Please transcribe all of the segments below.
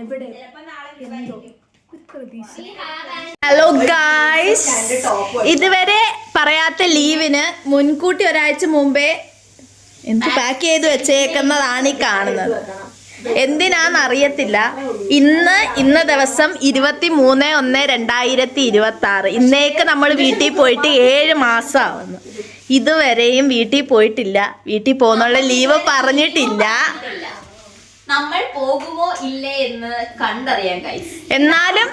എവിടെ? എന്തോ hello guys ഇതുവരെ പറയാത്ത ലീവിന് മുൻകൂട്ടി ഒരാഴ്ച മുമ്പേ എന്ത് പാക്ക് ചെയ്ത് വെച്ചേക്കുന്നതാണ് ഈ കാണുന്നത്. എന്തിനാന്നറിയത്തില്ല ഇന്ന് ഇന്ന ദിവസം ഇരുപത്തി മൂന്ന് ഒന്ന് രണ്ടായിരത്തി ഇരുപത്തി ആറ് ഇന്നേക്ക് നമ്മൾ വീട്ടിൽ പോയിട്ട് ഏഴ് മാസമാവുന്നു ഇതുവരെയും വീട്ടിൽ പോയിട്ടില്ല. വീട്ടിൽ പോകുന്നുള്ള ലീവ് പറഞ്ഞിട്ടില്ല. നമ്മൾ പോകുമോ ഇല്ലേ എന്ന് കണ്ടറിയാം കഴിയും എന്നാലും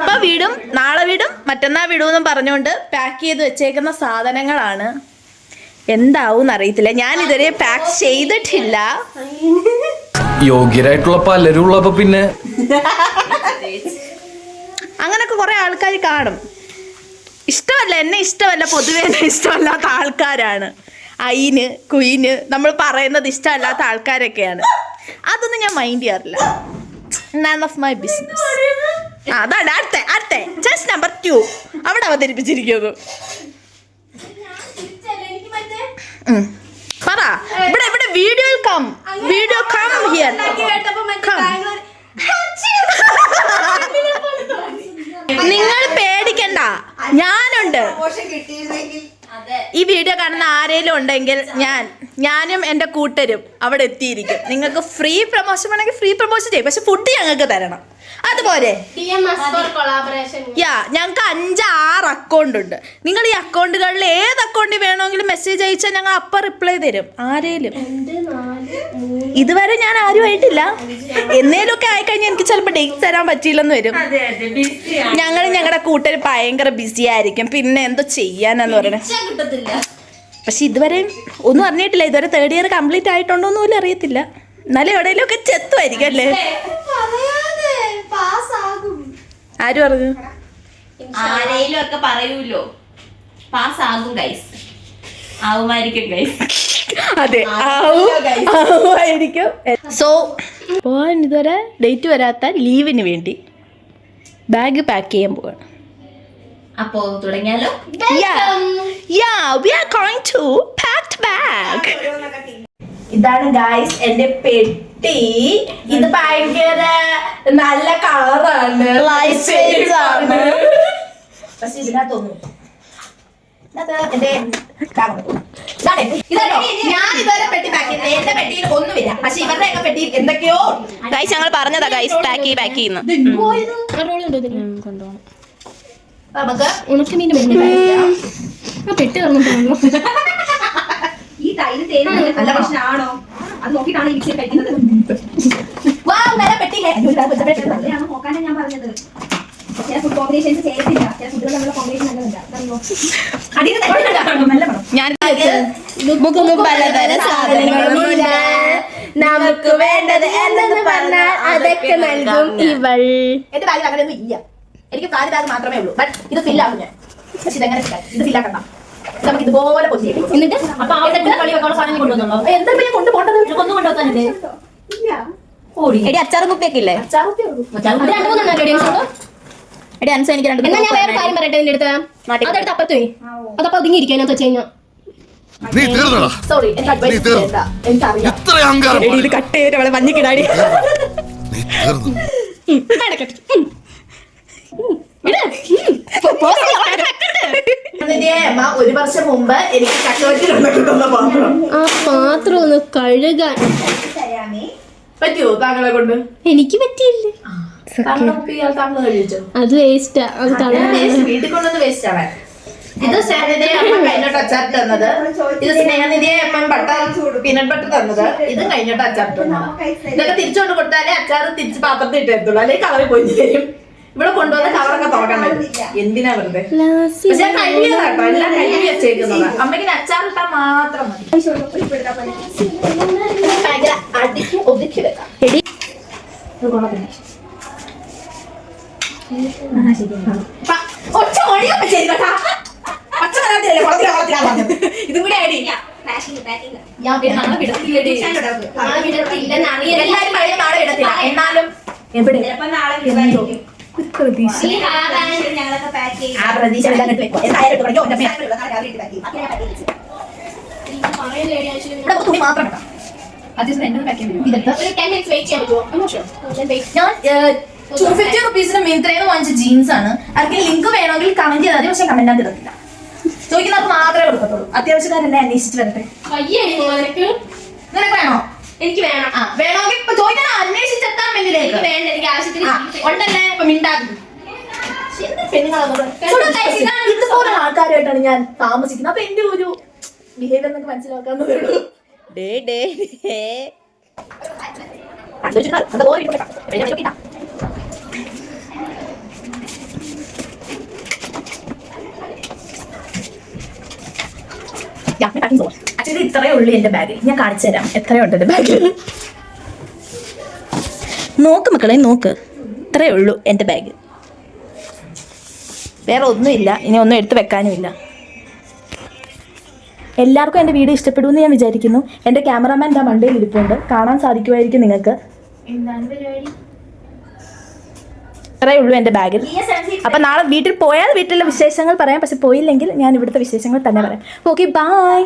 ഇപ്പൊ വിടും നാളെ വിടും വീടും വിടുമെന്നും പറഞ്ഞുകൊണ്ട് പാക്ക് ചെയ്ത് വെച്ചേക്കുന്ന സാധനങ്ങളാണ്. എന്താവും അറിയത്തില്ല. ഞാൻ ഇതുവരെ പാക്ക് ചെയ്തിട്ടില്ല. യോഗ്യരായിട്ടുള്ള പലരും ഉള്ളപ്പോ പിന്നെ. അങ്ങനൊക്കെ കുറെ ആൾക്കാർ കാണും. ഇഷ്ടമല്ല എന്നെ ഇഷ്ടമല്ല പൊതുവെ എന്നെ ഇഷ്ടമല്ലാത്ത ആൾക്കാരാണ്. അയിന് കുയിന് നമ്മൾ പറയുന്നത് ഇഷ്ടമല്ലാത്ത ആൾക്കാരൊക്കെയാണ്. അതൊന്നും ഞാൻ മൈൻഡ് ചെയ്യാറില്ല. നൺ ഓഫ് മൈ ബിസിനസ് ആ അതാണ് അടുത്ത അടുത്ത. ജസ്റ്റ് നമ്പർ ടു അവിടെ അവതരിപ്പിച്ചിരിക്കുന്നു ഉം. പറ ഇവിടെ ഇവിടെ video come video come here നിങ്ങൾ പേടിക്കണ്ട ഞാനുണ്ട് അതെ ഈ വീഡിയോ കാണുന്ന ആരെങ്കിലും ഉണ്ടെങ്കിൽ ഞാൻ ഞാനും എന്റെ കൂട്ടരും അവിടെ എത്തിയിരിക്കും. നിങ്ങൾക്ക് ഫ്രീ പ്രമോഷൻ വേണമെങ്കിൽ ഫ്രീ പ്രമോഷൻ ചെയ്യും. പക്ഷെ ഫുഡ് ഞങ്ങൾക്ക് തരണം. അതുപോലെ. യാ ഞങ്ങൾക്ക് അഞ്ച് ആറ് അക്കൗണ്ട് ഉണ്ട്. നിങ്ങൾ ഈ അക്കൗണ്ടുകളിൽ ഏത് അക്കൗണ്ടിൽ വേണമെങ്കിലും മെസ്സേജ് അയച്ചാൽ ഞങ്ങൾ അപ്പം റിപ്ലൈ തരും. ആരേലും. ഇതുവരെ ഞാൻ ആരും ആയിട്ടില്ല. എന്നേലൊക്കെ ആയിക്കഴിഞ്ഞാൽ എനിക്ക് ചിലപ്പോൾ ഡേറ്റ് തരാൻ പറ്റിയില്ലെന്ന് വരും. ഞങ്ങൾ ഞങ്ങളുടെ കൂട്ടർ ഭയങ്കര ബിസി ആയിരിക്കും. പിന്നെ എന്തോ ചെയ്യാനാന്ന് പറയണേ പക്ഷെ ഇതുവരെയും ഇതുവരെ ഒന്നും അറിഞ്ഞിട്ടില്ല. ഇതുവരെ തേർഡ് ഇയർ കംപ്ലീറ്റ് ആയിട്ടുണ്ടോ ഒന്നും അറിയത്തില്ല. എന്നാലും എവിടെയെങ്കിലും ഒക്കെ ചെത്തുമായിരിക്കും അല്ലേ ആര് പറഞ്ഞു? ആരെയും ഒക്കെ പറയൂലോ. പാസ് ആകും ഗൈസ് ആവുമായിരിക്കും ഗൈസ് അതെ ആവും ആവുമായിരിക്കും സോ പോകാൻ ഇതുവരെ ഡേറ്റ് വരാത്ത ലീവിന് വേണ്ടി ബാഗ് പാക്ക് ചെയ്യാൻ പോവാണ്. അപ്പോ തുടങ്ങിയാലോ. ഇതാണ് ഗായ്സ് എന്റെ പെട്ടി. ഇത് ഭയങ്കര നല്ല ലൈറ്റ് ആണ് lightsaber ഇതിനകത്തൊന്നും എന്റെ പെട്ടിയിൽ ഒന്നുമില്ല. പക്ഷെ എന്തൊക്കെയോ ഗൈസ് ഞങ്ങൾ പറഞ്ഞതാ ഗൈസ് പാക്ക് പാക്ക് ചെയ്യുന്നു നമുക്ക് ഉണക്കമീൻ പെട്ട് കറന്നിട്ടുണ്ടോ ഈ തൈര് തേന് നല്ല ഭക്ഷണമാണോ അത് നോക്കിയിട്ടാണ് മിക്സിയിൽ കഴിക്കുന്നത്? നോക്കാനാണ് ഞാൻ പറഞ്ഞത്. ചില ഫുഡ് കോമ്പിനേഷൻസ് ചില ഫുഡുകൾ നമ്മുടെ കോമ്പിനേഷൻ നമുക്ക് വേണ്ടത് എന്തെന്ന് പറഞ്ഞാൽ അതൊക്കെ നൽകും ഇവൾ. എന്റെ ബാഗിൽ അങ്ങനെയൊന്നും ഇല്ല. എനിക്ക് കാൽ ബാഗ് മാത്രമേ ഉള്ളൂ. ബട്ട് ഇത് ഫില്ലാകും ഞാൻ. പക്ഷെ ഇതെങ്ങനെ? ഇത് ഫില്ലാക്കണ്ട നമുക്ക് ഇതുപോലെ എന്നിട്ട്? അപ്പൊ അവിടെ കളി വെക്കാനുള്ള സാധനം കൊണ്ടുവന്നുള്ളൂ എന്താ പിന്നെ കൊണ്ടുപോകേണ്ടത്? എടി അച്ചാറും കുപ്പിയൊക്കെ ഇല്ലേ എടി അൻസ എനിക്ക് രണ്ട് എന്നാ ഞാൻ വേറെ കാര്യം പറയട്ടെ നിന്റെ അടുത്ത്? നാട്ടിൽ അതെടുത്ത് അപ്പുറത്ത് പോയി. അതപ്പോ ഒതുങ്ങിയിരിക്കും അതിനകത്ത് വെച്ച് കഴിഞ്ഞാൽ നീ തീർന്നടാ. സോറി എനിക്ക് നീ തീർന്നു. ഇത്ര അഹങ്കാരം എടി ഇത് കട്ട് ചെയ്തിട്ട് അവളെ മഞ്ഞിക്കിടാടി. നീ തീർന്നു. ഒരു വർഷം മുമ്പ് എനിക്ക് പാത്രം. ആ പാത്രം ഒന്ന് കഴുകാൻ. പറ്റുമോ താങ്കളെ കൊണ്ട്? എനിക്ക് പറ്റിയില്ല. അത് വേസ്റ്റാ വീട്ടിൽ കൊണ്ടൊന്ന് വേസ്റ്റ് ആവാൻ ഇത് സ്നേഹനിധിയെ അമ്മ കഴിഞ്ഞിട്ട് അച്ചാർ തന്നത്. ഇത് സ്നേഹനിധിയെ അമ്മ ബട്ട പീനട്ട് ബട്ടർ തന്നത്. ഇത് കഴിഞ്ഞിട്ട് അച്ചാർ തന്നത്. ഇതൊക്കെ തിരിച്ചുകൊണ്ട് കൊടുത്താലേ അച്ചാർ തിരിച്ച് പാത്രത്തിൽ ഇട്ടെത്തുള്ളൂ അല്ലെങ്കിൽ കവറിൽ പോയി തരും ഇവിടെ കൊണ്ടുവന്ന കവറൊക്കെ തുറക്കാൻ പറ്റും. എന്തിനാ വെറുതെ? പക്ഷെ ഞാൻ എല്ലാം കഴുകി വെച്ചേക്കുന്നതാ. അമ്മയ്ക്ക് അച്ചാർ ഇട്ടാൽ മാത്രം മതി ഭയങ്കര അടുക്കി ഒതുക്കി വെക്കാം എടി ഒറ്റ ചെയ്തു കേട്ടാ. ഒറ്റ പറഞ്ഞത് ഇതും കൂടെ എന്നാലും എവിടെ? പ്രതീക്ഷ. ഈ സാധാരണ ഞങ്ങളൊക്കെ പാക്ക് ചെയ്യും ആ പ്രതീക്ഷ തുണി മാത്രം അത്യാവശ്യം എന്നെ പാക്ക് ഇതെടുത്ത് ഒരു ടെൻ മിനിറ്റ്സ് വെയിറ്റ് ചെയ്യാൻ പറ്റുമോ. ഞാൻ ടു ഫിഫ്റ്റി റുപ്പീസിന് മിന്ത്രയിൽ വാങ്ങിച്ച ജീൻസ് ആണ്. ആർക്കും ലിങ്ക് വേണമെങ്കിൽ കമന്റ് ചെയ്താൽ പക്ഷെ കമന്റ് ആക്കി തരത്തില്ല ചോദിക്കുന്നവർക്ക് മാത്രമേ കൊടുക്കത്തുള്ളൂ. അത്യാവശ്യക്കാരെന്നെ അന്വേഷിച്ചിട്ട് വരട്ടെ. വയ്യടി മോനക്ക്. നിനക്ക് വേണോ? എനിക്ക് വേണം. ആ വേണമെങ്കിൽ ഇപ്പൊ ചോദിക്കാൻ അന്വേഷിച്ചെത്താൻ എനിക്ക് വേണ്ടിയിലേക്ക് വേണ്ട എനിക്ക് ആവശ്യത്തിന് ഉണ്ടല്ലേ? ഇപ്പൊ മിണ്ടാകും ഇതുപോലെ ആൾക്കാരായിട്ടാണ് ഞാൻ താമസിക്കുന്നത്. അപ്പൊ എന്റെ ഒരു ബിഹേവിയർ എന്നൊക്കെ മനസ്സിലാക്കാവുന്നതേ ഉള്ളൂ. Day day day. ആക്ച്വലി ഇത്രയേ ഉള്ളൂ എന്റെ ബാഗിൽ ഞാൻ കാണിച്ചു തരാം. എത്രയുണ്ട് എന്റെ ബാഗിൽ നോക്ക് മക്കളെ നോക്ക്. ഇത്രയേ ഉള്ളൂ എന്റെ ബാഗ് വേറെ ഒന്നുമില്ല. ഇനി ഒന്നും എടുത്ത് വെക്കാനുമില്ല. എല്ലാവർക്കും എന്റെ വീഡിയോ ഇഷ്ടപ്പെടുമെന്ന് ഞാൻ വിചാരിക്കുന്നു. എന്റെ ക്യാമറാമാൻ എന്റെ മണ്ടയിൽ ഇരിപ്പുണ്ട്. കാണാൻ സാധിക്കുമായിരിക്കും നിങ്ങൾക്ക്. അത്രേ ഉള്ളൂ എന്റെ ബാഗിൽ. അപ്പം നാളെ വീട്ടിൽ പോയാൽ വീട്ടിലെ വിശേഷങ്ങൾ പറയാം. പക്ഷെ പോയില്ലെങ്കിൽ ഞാൻ ഇവിടുത്തെ വിശേഷങ്ങൾ തന്നെ പറയാം. Okay bye